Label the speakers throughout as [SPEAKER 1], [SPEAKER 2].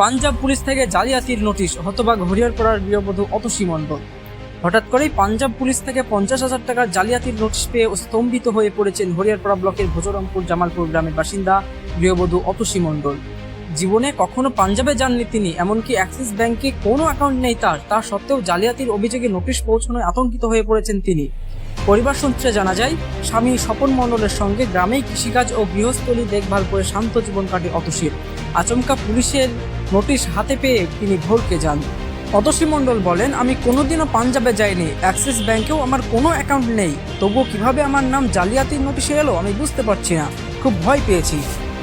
[SPEAKER 1] Punjab police থেকে জালিয়াতির notice, হতবাক হরিয়ারপাড়ার গৃহবধূ অতসী মণ্ডল। হঠাৎ করেই পাঞ্জাব পুলিশ থেকে পঞ্চাশ হাজার টাকার জালিয়াতির নোটিশ পেয়ে স্তম্ভিত হয়ে পড়েছেন হরিয়ারপাড়া ব্লকের ভোজরমপুর জামালপুর গ্রামের বাসিন্দা গৃহবধূ অতসী মণ্ডল। জীবনে কখনো পাঞ্জাবে যাননি তিনি, এমনকি অ্যাক্সিস ব্যাংকে কোনো অ্যাকাউন্ট নেই তার, তা সত্ত্বেও জালিয়াতির অভিযোগে নোটিশ পৌঁছানোয় আতঙ্কিত হয়ে পড়েছেন তিনি। পরিবার সূত্রে জানা যায়, স্বামী স্বপন মণ্ডলের সঙ্গে গ্রামেই কৃষিকাজ ও গৃহস্থলী দেখভাল করে শান্ত জীবন কাটে অতসীর। আচমকা পুলিশের নোটিশ হাতে পেয়ে তিনি ভরকে যান। অতসী মণ্ডল বলেন, আমি কোনোদিনও পাঞ্জাবে যাইনি। অ্যাক্সিস ব্যাংকেও আমার কোনো অ্যাকাউন্ট নেই। তবুও কীভাবে আমার নাম জালিয়াতির নোটিশে এলো, আমি বুঝতে পারছি না। খুব ভয় পেয়েছি।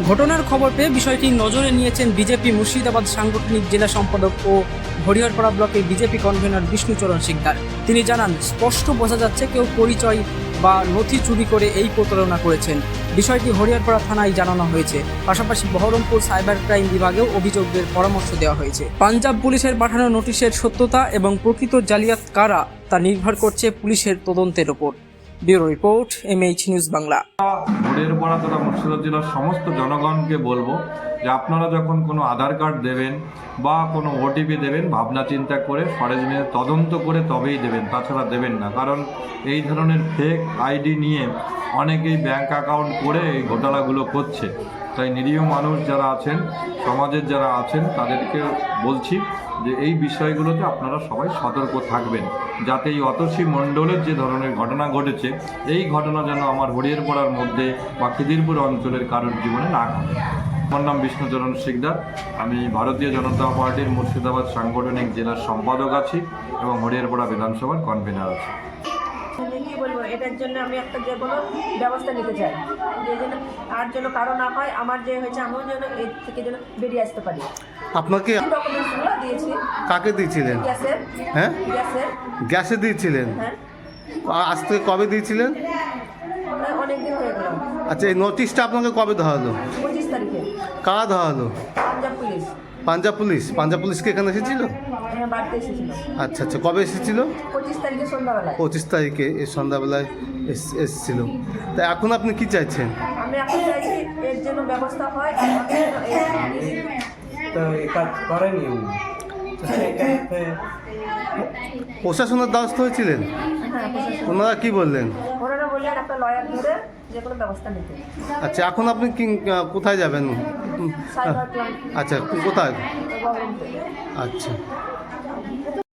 [SPEAKER 1] ঘটনার খবর পেয়ে বিষয়টি নজরে নিয়েছেন বিজেপি মুর্শিদাবাদ সাংগঠনিক জেলা সম্পাদক ও হরিহরপাড়া ব্লকের বিজেপি কনভেনর বিষ্ণুচরণ সিকদার তিনি জানান, স্পষ্ট বোঝা যাচ্ছে কেউ পরিচয় বা নথি চুরি করে এই প্রতারণা করেছেন। বিষয়টি হরিহরপাড়া থানায় জানানো হয়েছে। পাশাপাশি বহরমপুর সাইবার ক্রাইম বিভাগেও অভিযোগদের পরামর্শ দেওয়া হয়েছে। পাঞ্জাব পুলিশের পাঠানো নোটিশের সত্যতা এবং প্রকৃত জালিয়াত কারা তা নির্ভর করছে পুলিশের তদন্তের ওপর bureau report, MH news Bangla.
[SPEAKER 2] ভোরের পাড়া তথা মুর্শিদাবাদ জেলার সমস্ত জনগণকে বলব যে আপনারা যখন কোনো আধার কার্ড দেবেন বা কোনো ওটিপি দেবেন, ভাবনা চিন্তা করে সরেজমিনে তদন্ত করে তবেই দেবেন, তাছাড়া দেবেন না। কারণ এই ধরনের ফেক আইডি নিয়ে অনেকেই ব্যাংক অ্যাকাউন্ট করে এই ঘোটালাগুলো করছে। তাই নিরীহ মানুষ যারা আছেন, সমাজের যারা আছেন, তাদেরকে বলছি যে এই বিষয়গুলোতে আপনারা সবাই সতর্ক থাকবেন। যাতে এই অতসী মণ্ডলের যে ধরনের ঘটনা ঘটেছে, এই ঘটনা যেন আমার হরিয়ারপাড়ার মধ্যে বা খিদিরপুর অঞ্চলের কারোর জীবনে না ঘটে। আমার নাম বিষ্ণুচরণ শিকদার। আমি ভারতীয় জনতা পার্টির মুর্শিদাবাদ সাংগঠনিক জেলার সম্পাদক আছি এবং হরিয়ারপাড়া বিধানসভার কনভেনার আছি।
[SPEAKER 3] কি বলব এটার জন্য আমি একটা যে কোনো ব্যবস্থা নিতে চাই। যে জন্য আর যেন কারও না হয় আমার যে হয়েছে আমিও যেন এর থেকে যেন বেরিয়ে আসতে পারি।
[SPEAKER 4] আপনাকে
[SPEAKER 3] ডকুমেন্টসগুলো দিয়েছি।
[SPEAKER 4] কাকে দিয়েছিলেন?
[SPEAKER 3] গ্যাসের
[SPEAKER 4] হ্যাঁ?
[SPEAKER 3] গ্যাসের
[SPEAKER 4] গ্যাসে দিয়েছিলেন?
[SPEAKER 3] হ্যাঁ।
[SPEAKER 4] আজ থেকে কবে দিয়েছিলেন?
[SPEAKER 3] অনেকদিন হয়ে গেল।
[SPEAKER 4] আচ্ছা এই নোটিশটা আপনাকে কবে দেওয়া হলো?
[SPEAKER 3] তারিখে?
[SPEAKER 4] কারা হলো?
[SPEAKER 3] Punjab police.
[SPEAKER 4] Punjab police. Punjab police কি এখানে এসেছিল?
[SPEAKER 3] হ্যাঁ বাড়িতে এসেছিল।
[SPEAKER 4] আচ্ছা আচ্ছা কবে এসেছিল?
[SPEAKER 3] পঁচিশ তারিখে
[SPEAKER 4] এই সন্ধ্যাবেলায় এস- এসেছিল। তা এখন আপনি কি চাইছেন?
[SPEAKER 3] হয়
[SPEAKER 4] প্রশাসনের দ্বারস্থ হয়েছিলেন?
[SPEAKER 3] হ্যাঁ
[SPEAKER 4] ওনারা কি বললেন?
[SPEAKER 3] একটা লয়ার ধরে যে কোনো ব্যবস্থা নিতে।
[SPEAKER 4] আচ্ছা এখন আপনি কি কোথায় যাবেন? আচ্ছা কোথায়? আচ্ছা।